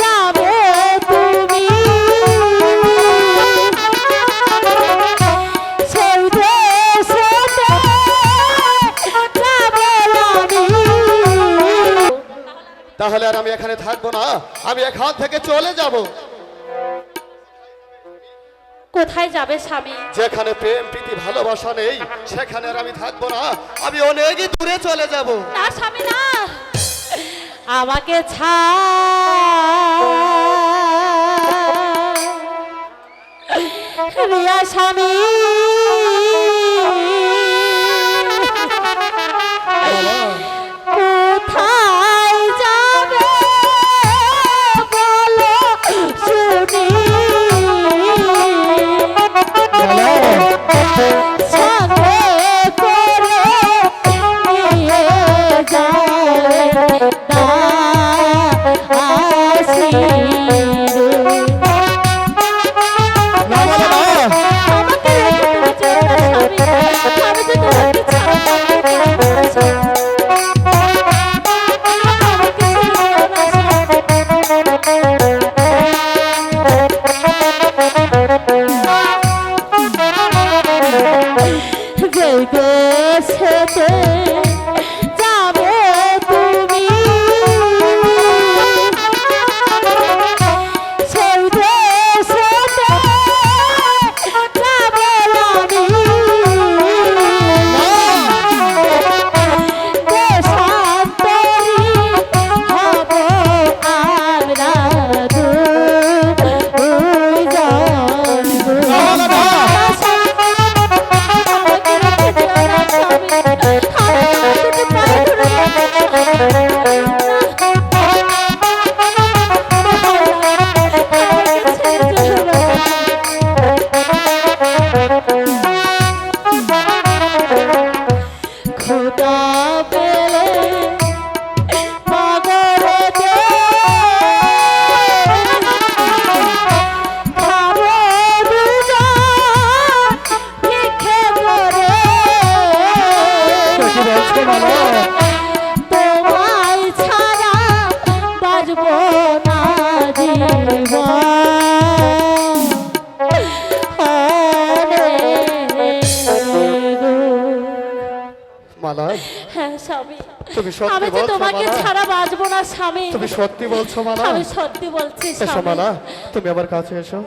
যাবে তুমি। সেই দেশেতে যাবে তাহলে আর আমি এখানে থাকব না আমি এখান থেকে চলে যাব। কোথায় যাবে স্বামী? যেখানে প্রেম প্রীতি ভালোবাসা নেই সেখানে আর আমি থাকব না আমি অনেকই দূরে চলে যাব। না স্বামী না। আমাকে ছা। রিয়া স্বামী। কোথায় যাবে? বেছে তুমি সত্যি বলছো তোমাকে ছাড়া বাঁচবো না স্বামী। তুমি সত্যি বলছো মালা আমি সত্যি বলছি এসো মালা তুমি আমার কাছে এসো।